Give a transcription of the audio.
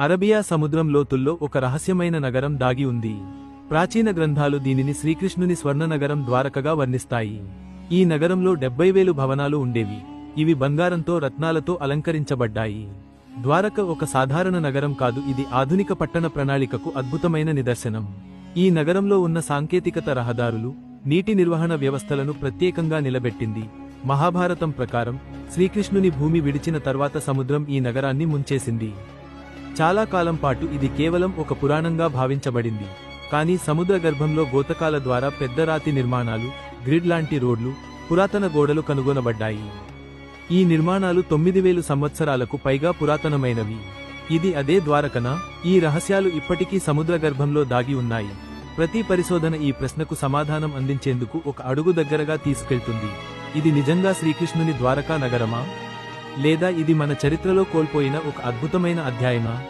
అరబియా సముద్రం లోతుల్లో ఒక రహస్యమైన నగరం దాగి ఉంది. ప్రాచీన గ్రంథాలు దీనిని శ్రీకృష్ణుని స్వర్ణనగరం ద్వారకగా వర్ణిస్తాయి. ఈ నగరంలో డెబ్బై వేలు భవనాలు ఉండేవి. ఇవి బంగారంతో రత్నాలతో అలంకరించబడ్డాయి. ద్వారక ఒక సాధారణ నగరం కాదు ఇది ఆధునిక పట్టణ ప్రణాళికకు అద్భుతమైన నిదర్శనం. ఈ నగరంలో ఉన్న సాంకేతికత రహదారులు నీటి నిర్వహణ వ్యవస్థలను ప్రత్యేకంగా నిలబెట్టింది. మహాభారతం ప్రకారం శ్రీకృష్ణుని భూమి విడిచిన తర్వాత సముద్రం ఈ నగరాన్ని ముంచేసింది. చాలా కాలం పాటు ఇది కేవలం ఒక పురాణంగా భావించబడింది. కానీ సముద్ర గర్భంలో గోతకాల ద్వారా పెద్ద రాతి నిర్మాణాలు గ్రిడ్ లాంటి రోడ్లు పురాతన గోడలు కనుగొనబడ్డాయి. ఈ నిర్మాణాలు తొమ్మిది వేలు సంవత్సరాలకు పైగా పురాతనమైనవి. ఇది అదే ద్వారకనా? ఈ రహస్యాలు ఇప్పటికీ సముద్ర గర్భంలో దాగి ఉన్నాయి. ప్రతి పరిశోధన ఈ ప్రశ్నకు సమాధానం అందించేందుకు ఒక అడుగు దగ్గరగా తీసుకెళ్తుంది. ఇది నిజంగా శ్రీకృష్ణుని ద్వారకా నగరమా? లేదా ఇది మన చరిత్రలో కోల్పోయిన ఒక అద్భుతమైన అధ్యాయమా?